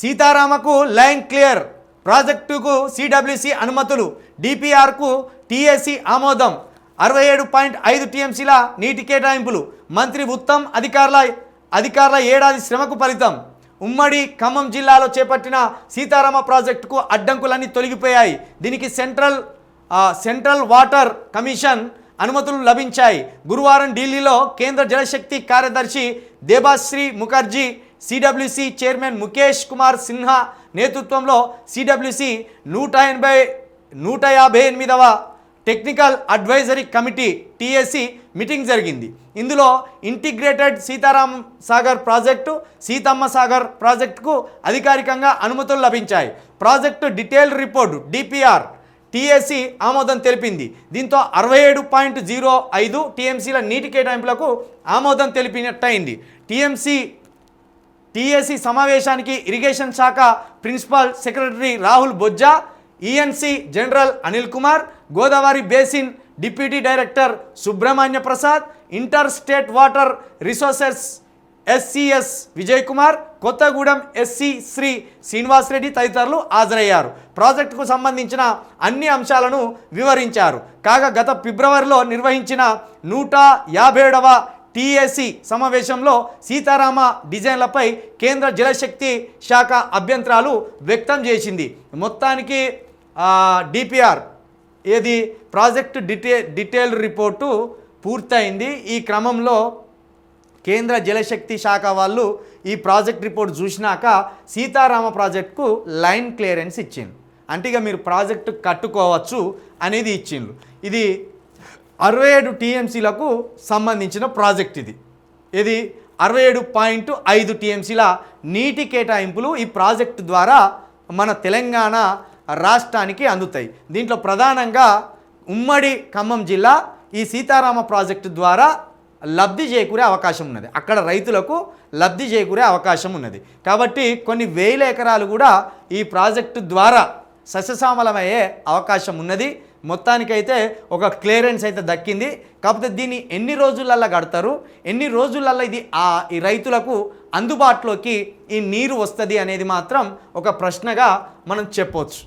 సీతారామకు line clear. ప్రాజెక్టుకు CWC అనుమతులు. డిపిఆర్కు టీఎస్సి ఆమోదం. అరవై ఏడు పాయింట్ ఐదు టీఎంసీల నీటి కేటాయింపులు. మంత్రి ఉత్తమ్ అధికారుల అధికారుల ఏడాది శ్రమకు ఫలితం. ఉమ్మడి ఖమ్మం జిల్లాలో చేపట్టిన సీతారామ ప్రాజెక్టుకు అడ్డంకులన్నీ తొలగిపోయాయి. దీనికి సెంట్రల్ సెంట్రల్ వాటర్ కమిషన్ అనుమతులు లభించాయి. గురువారం ఢిల్లీలో కేంద్ర జలశక్తి కార్యదర్శి దేబాశ్రీ ముఖర్జీ సిడబ్ల్యూసి చైర్మన్ ముఖేష్ కుమార్ సిన్హా నేతృత్వంలో సిడబ్ల్యూసి నూట ఎనభై నూట యాభై ఎనిమిదవ technical advisory committee TSC meeting జరిగింది. ఇందులో ఇంటిగ్రేటెడ్ సీతారాం సాగర్ ప్రాజెక్టు సీతమ్మ సాగర్ ప్రాజెక్టుకు అధికారికంగా అనుమతులు లభించాయి. Project detail report DPR TSC ఆమోదం తెలిపింది. దీంతో అరవై ఏడు పాయింట్ జీరో ఐదు టీఎంసీల నీటి కేటాయింపులకు ఆమోదం తెలిపినట్టయింది. టీఎంసీ టీఎస్సీ సమావేశానికి ఇరిగేషన్ శాఖ principal secretary Rahul Bojja ENC general Anil Kumar Godavari basin deputy director Subrahmanya Prasad inter state water resources SCS Vijay Kumar Kothagudem SC Shri Srinivas Reddy తదితరులు హాజరయ్యారు. ప్రాజెక్టుకు సంబంధించిన అన్ని అంశాలను వివరించారు. కాగా గత ఫిబ్రవరిలో నిర్వహించిన నూట యాభై ఏడవ టీఎస్సీ సమావేశంలో సీతారామ డిజైన్లపై కేంద్ర జలశక్తి శాఖ అభ్యంతరాలు వ్యక్తం చేసింది. మొత్తానికి డిపిఆర్ ఏది? ప్రాజెక్ట్ డిటే డీటెయిల్ రిపోర్టు పూర్తయింది. ఈ క్రమంలో కేంద్ర జలశక్తి శాఖ వాళ్ళు ఈ ప్రాజెక్ట్ రిపోర్ట్ చూసినాక సీతారామ ప్రాజెక్టుకు లైన్ క్లియరెన్స్ ఇచ్చింది అంటే ఇక మీరు ప్రాజెక్టు కట్టుకోవచ్చు అనేది ఇచ్చిండ్రు. ఇది అరవై ఏడు టీఎంసీలకు సంబంధించిన ప్రాజెక్ట్ ఇది. ఇది అరవై ఏడు పాయింట్ ఐదు టీఎంసీల నీటి కేటాయింపులు ఈ ప్రాజెక్టు ద్వారా మన తెలంగాణ రాష్ట్రానికి అందుతాయి. దీంట్లో ప్రధానంగా ఉమ్మడి ఖమ్మం జిల్లా ఈ సీతారామ ప్రాజెక్టు ద్వారా లబ్ధి చేకూరే అవకాశం ఉన్నది. అక్కడ రైతులకు లబ్ధి చేకూరే అవకాశం ఉన్నది. కాబట్టి కొన్ని వేల ఎకరాలు కూడా ఈ ప్రాజెక్టు ద్వారా సస్యశ్యామలమయ్యే అవకాశం ఉన్నది. మొత్తానికైతే ఒక క్లియరెన్స్ అయితే దక్కింది. కాకపోతే దీన్ని ఎన్ని రోజులల్లో కడతారు? ఎన్ని రోజులల్లో ఇది ఆ ఈ రైతులకు అందుబాటులోకి ఈ నీరు వస్తుంది అనేది మాత్రం ఒక ప్రశ్నగా మనం చెప్పవచ్చు